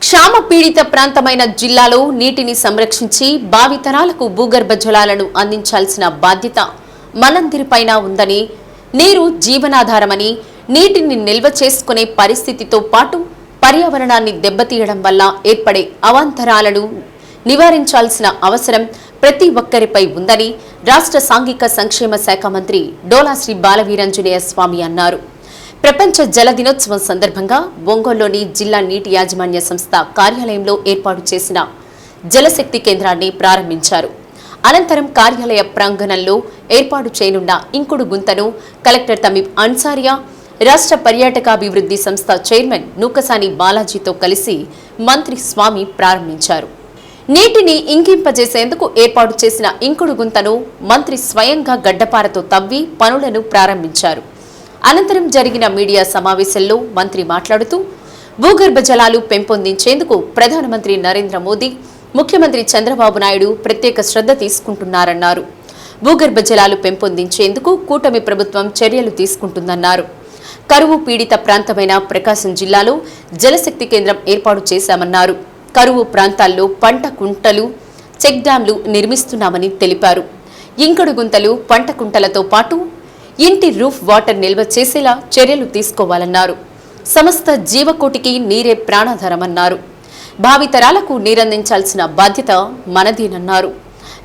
క్షామ పీడిత ప్రాంతమైన జిల్లాలో నీటిని సంరక్షించి భావితరాలకు భూగర్భ జలాలను అందించాల్సిన బాధ్యత మనందిరిపైన ఉందని నీరు జీవనాధారమని నీటిని నిల్వ చేసుకునే పరిస్థితితో పాటు పర్యావరణాన్ని దెబ్బతీయడం వల్ల ఏర్పడే అవాంతరాలను నివారించాల్సిన అవసరం ప్రతి ఒక్కరిపై ఉందని రాష్ట్ర సాంఘిక సంక్షేమ శాఖ మంత్రి డోలా శ్రీ బాలవీరంజనేయ స్వామి అన్నారు. ప్రపంచ జల దినోత్సవం సందర్భంగా ఒంగోలులోని జిల్లా నీటి యాజమాన్య సంస్థ కార్యాలయంలో ఏర్పాటు చేసిన జలశక్తి కేంద్రాన్ని ప్రారంభించారు. అనంతరం కార్యాలయ ప్రాంగణంలో ఏర్పాటు చేయనున్న ఇంకుడు గుంతను కలెక్టర్ తమీబ్ అన్సారియా రాష్ట్ర పర్యాటకాభివృద్ధి సంస్థ చైర్మన్ నూకసాని బాలాజీతో కలిసి మంత్రి స్వామి ప్రారంభించారు. నీటిని ఇంకింపజేసేందుకు ఏర్పాటు చేసిన ఇంకుడు గుంతను మంత్రి స్వయంగా గడ్డపారతో తవ్వి పనులను ప్రారంభించారు. అనంతరం జరిగిన మీడియా సమావేశంలో మంత్రి మాట్లాడుతూ భూగర్భ జలాలు పెంపొందించేందుకు ప్రధానమంత్రి నరేంద్ర మోదీ ముఖ్యమంత్రి చంద్రబాబు నాయుడు ప్రత్యేక శ్రద్ధ తీసుకుంటున్నారన్నారు. భూగర్భ జలాలు పెంపొందించేందుకు కూటమి ప్రభుత్వం చర్యలు తీసుకుంటుందన్నారు. కరువు పీడిత ప్రాంతమైన ప్రకాశం జిల్లాలో జలశక్తి కేంద్రం ఏర్పాటు చేశామన్నారు. కరువు ప్రాంతాల్లో పంట కుంటలు చెక్ డ్యాంలు నిర్మిస్తున్నామని తెలిపారు. ఇంకడు గుంతలు పంట కుంటలతో పాటు ఇంటి రూఫ్ వాటర్ నిల్వ చేసేలా చర్యలు తీసుకోవాలన్నారు. సమస్త జీవకోటికి నీరే ప్రాణాధారమన్నారు. భావితరాలకు నీరందించాల్సిన బాధ్యత మనదేనన్నారు.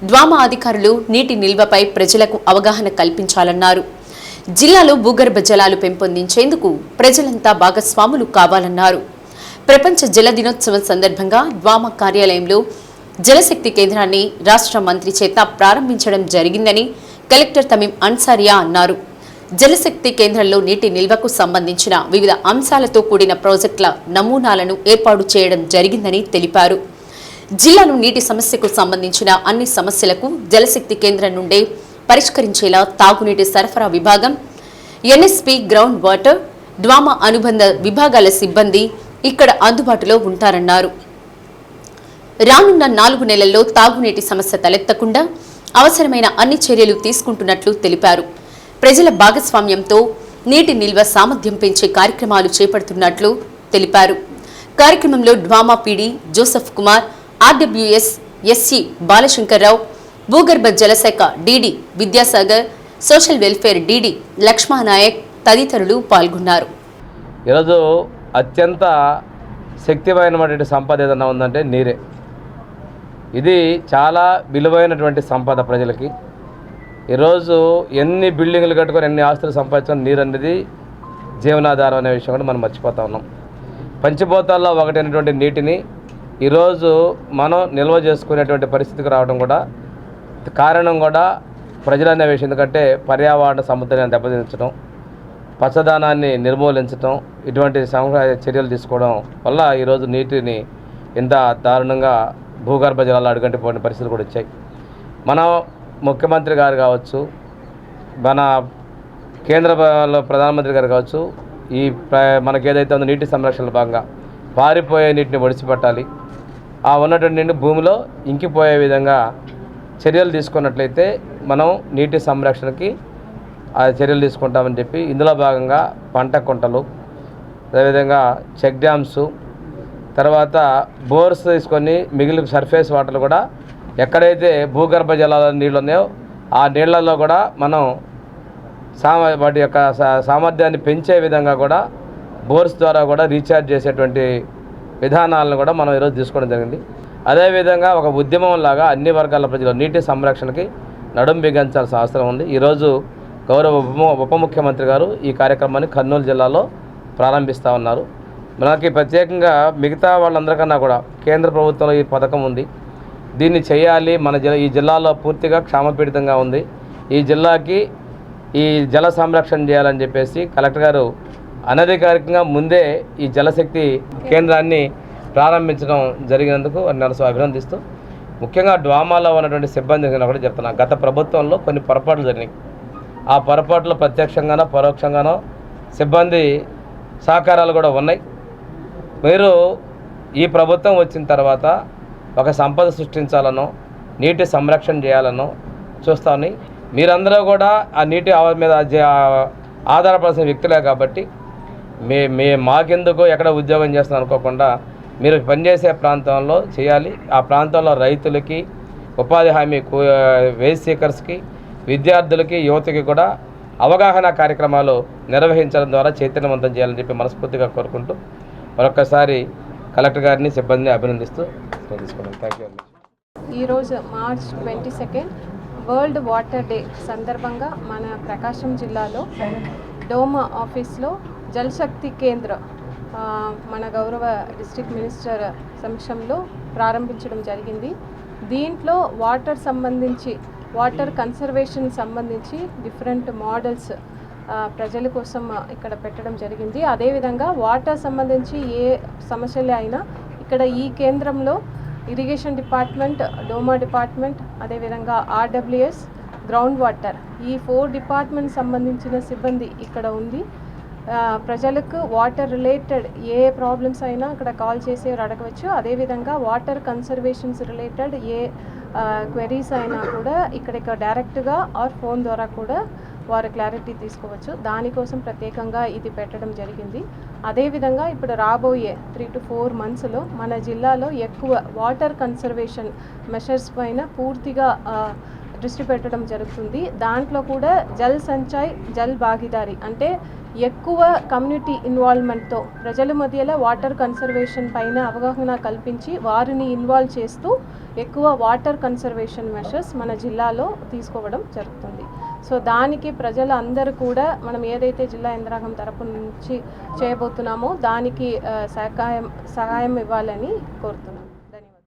ద్వామా అధికారులు నీటి నిల్వపై ప్రజలకు అవగాహన కల్పించాలన్నారు. జిల్లాలో భూగర్భ జలాలు పెంపొందించేందుకు ప్రజలంతా భాగస్వాములు కావాలన్నారు. ప్రపంచ జల దినోత్సవం సందర్భంగా డ్వామా కార్యాలయంలో జలశక్తి కేంద్రాన్ని రాష్ట్ర మంత్రి చేత ప్రారంభించడం జరిగిందని కలెక్టర్ తమీం అన్సారియా అన్నారు. జలశక్తి కేంద్రంలో నీటి నిల్వకు సంబంధించిన వివిధ అంశాలతో కూడిన ప్రాజెక్టుల నమూనాలను ఏర్పాటు చేయడం జరిగిందని తెలిపారు. జిల్లాను నీటి సమస్యకు సంబంధించిన అన్ని సమస్యలకు జలశక్తి కేంద్రం నుండే పరిష్కరించేలా తాగునీటి సరఫరా విభాగం ఎన్ఎస్పి గ్రౌండ్ వాటర్ డ్వామా అనుబంధ విభాగాల సిబ్బంది ఇక్కడ అందుబాటులో ఉంటారన్నారు. రానున్న నాలుగు నెలల్లో తాగునీటి సమస్య తలెత్తకుండా అవసరమైన అన్ని చర్యలు తీసుకుంటున్నట్లు తెలిపారు. ప్రజల భాగస్వామ్యంతో నీటి నిల్వ సామర్థ్యం పెంచే కార్యక్రమాలు చేపడుతున్నట్లు తెలిపారు. కార్యక్రమంలో DWMA PD Joseph Kumar RWS SE Balashankarrao భూగర్భ జలశాఖ DD Vidyasagar social welfare DD Lakshmanayak తదితరులు పాల్గొన్నారు. ఈరోజు అత్యంత శక్తిమైనటువంటి సంపద ఏదన్నా ఉందంటే నీరే. ఇది చాలా విలువైనటువంటి సంపద ప్రజలకి. ఈరోజు ఎన్ని బిల్డింగ్లు కట్టుకొని ఎన్ని ఆస్తులు సంపాదించుకొని నీరు అనేది జీవనాధారం అనే విషయం కూడా మనం మర్చిపోతా ఉన్నాం. పంచిపోతాల్లో ఒకటైనటువంటి నీటిని ఈరోజు మనం నిల్వ చేసుకునేటువంటి పరిస్థితికి రావడం కూడా కారణం కూడా ప్రజలు అనే విషయం. ఎందుకంటే పర్యావరణ సముద్రాన్ని దెబ్బతించడం పచ్చదనాన్ని నిర్మూలించడం ఇటువంటి సమగ్ర చర్యలు తీసుకోవడం వల్ల ఈరోజు నీటిని ఇంత దారుణంగా భూగర్భ జలాలు అడుగంటిపోయిన పరిస్థితులు కూడా వచ్చాయి. మన ముఖ్యమంత్రి గారు కావచ్చు మన కేంద్ర ప్రధానమంత్రి గారు కావచ్చు ఈ ప్ర- మనకి ఏదైతే ఉందో నీటి సంరక్షణ భాగంగా పారిపోయే నీటిని ఒడిచిపెట్టాలి ఆ ఉన్నటువంటి నీటిని భూమిలో ఇంకిపోయే విధంగా చర్యలు తీసుకున్నట్లయితే మనం నీటి సంరక్షణకి ఆ చర్యలు తీసుకుంటామని చెప్పి ఇందులో భాగంగా పంట కుంటలు అదేవిధంగా చెక్ డ్యామ్స్ తర్వాత బోర్స్ తీసుకొని మిగిలిన సర్ఫేస్ వాటర్లు కూడా ఎక్కడైతే భూగర్భ జలాల నీళ్ళు ఉన్నాయో ఆ నీళ్ళల్లో కూడా మనం సామ వాటి యొక్క సా- సామర్థ్యాన్ని పెంచే విధంగా కూడా బోర్స్ ద్వారా కూడా రీఛార్జ్ చేసేటువంటి విధానాలను కూడా మనం ఈరోజు తీసుకోవడం జరిగింది. అదేవిధంగా ఒక ఉద్యమం లాగా అన్ని వర్గాల ప్రజలు నీటి సంరక్షణకి నడుం బిగించాల్సిన అవసరం ఉంది. ఈరోజు గౌరవ ఉప ఉప ముఖ్యమంత్రి గారు ఈ కార్యక్రమాన్ని కర్నూలు జిల్లాలో ప్రారంభిస్తూ ఉన్నారు. మనకి ప్రత్యేకంగా మిగతా వాళ్ళందరికన్నా కూడా కేంద్ర ప్రభుత్వంలో ఈ పథకం ఉంది. దీన్ని చేయాలి. మన జిల్లా ఈ జిల్లాలో పూర్తిగా క్షామపీడితంగా ఉంది. ఈ జిల్లాకి ఈ జల సంరక్షణ చేయాలని చెప్పేసి కలెక్టర్ గారు అనధికారికంగా ముందే ఈ జలశక్తి కేంద్రాన్ని ప్రారంభించడం జరిగినందుకు నరసు అభినందిస్తూ ముఖ్యంగా డ్వామాలో ఉన్నటువంటి సిబ్బంది కూడా ఒకటి చెప్తున్నా. గత ప్రభుత్వంలో కొన్ని పొరపాట్లు జరిగినాయి. ఆ పొరపాట్లు ప్రత్యక్షంగానో పరోక్షంగానో సిబ్బంది సహకారాలు కూడా ఉన్నాయి. మీరు ఈ ప్రభుత్వం వచ్చిన తర్వాత ఒక సంపద సృష్టించాలనో నీటి సంరక్షణ చేయాలనో చూస్తామని మీరందరూ కూడా ఆ నీటి ఆవ- మీద ఆధారపడాల్సిన వ్యక్తులే కాబట్టి మీ మీ మాకెందుకు ఎక్కడ ఉద్యోగం చేస్తున్నాం అనుకోకుండా మీరు పనిచేసే ప్రాంతంలో చేయాలి. ఆ ప్రాంతంలో రైతులకి ఉపాధి హామీ కూ- వేజ్ సీకర్స్కి విద్యార్థులకి యువతకి కూడా అవగాహన కార్యక్రమాలు నిర్వహించడం ద్వారా చైతన్యవంతం చేయాలని చెప్పి మనస్ఫూర్తిగా కోరుకుంటూ మరొకసారి కలెక్టర్ గారిని సిబ్బందిని అభినందిస్తూ తీసుకున్నాను థ్యాంక్ యూ ఈరోజు March twenty second world water day సందర్భంగా మన ప్రకాశం జిల్లాలో డోమా ఆఫీస్లో జలశక్తి కేంద్ర మన గౌరవ డిస్ట్రిక్ట్ మినిస్టర్ సమక్షంలో ప్రారంభించడం జరిగింది. దీంట్లో వాటర్ సంబంధించి వాటర్ కన్సర్వేషన్ సంబంధించి డిఫరెంట్ మోడల్స్ ప్రజల కోసం ఇక్కడ పెట్టడం జరిగింది. అదేవిధంగా వాటర్ సంబంధించి ఏ సమస్యలే అయినా ఇక్కడ ఈ కేంద్రంలో ఇరిగేషన్ డిపార్ట్మెంట్ డోమా డిపార్ట్మెంట్ అదేవిధంగా ఆర్డబ్ల్యూఎస్ గ్రౌండ్ వాటర్ ఈ ఫోర్ డిపార్ట్మెంట్ సంబంధించిన సిబ్బంది ఇక్కడ ఉంది. ప్రజలకు వాటర్ రిలేటెడ్ ఏ ప్రాబ్లమ్స్ అయినా ఇక్కడ కాల్ చేసి అడగవచ్చు. అదేవిధంగా వాటర్ కన్సర్వేషన్స్ రిలేటెడ్ ఏ క్వెరీస్ అయినా కూడా ఇక్కడ డైరెక్ట్గా ఆర్ ఫోన్ ద్వారా కూడా వారు క్లారిటీ తీసుకోవచ్చు. దానికోసం ప్రత్యేకంగా ఇది పెట్టడం జరిగింది. అదేవిధంగా ఇప్పుడు రాబోయే త్రీ టు ఫోర్ మంత్స్లో మన జిల్లాలో ఎక్కువ వాటర్ కన్సర్వేషన్ మెషర్స్ పైన పూర్తిగా దృష్టి పెట్టడం జరుగుతుంది. దాంట్లో కూడా జల్ సంచాయ్ జల్ భాగీదారి అంటే ఎక్కువ కమ్యూనిటీ ఇన్వాల్వ్మెంట్తో ప్రజల మధ్యలో వాటర్ కన్సర్వేషన్ పైన అవగాహన కల్పించి వారిని ఇన్వాల్వ్ చేస్తూ ఎక్కువ వాటర్ కన్సర్వేషన్ మెషర్స్ మన జిల్లాలో తీసుకోవడం జరుగుతుంది. సో దానికి ప్రజలు అందరూ కూడా మనం ఏదైతే జిల్లా యంత్రాంగం తరపు నుంచి చేయబోతున్నామో దానికి సహాయం సహాయం ఇవ్వాలని కోరుతున్నాం.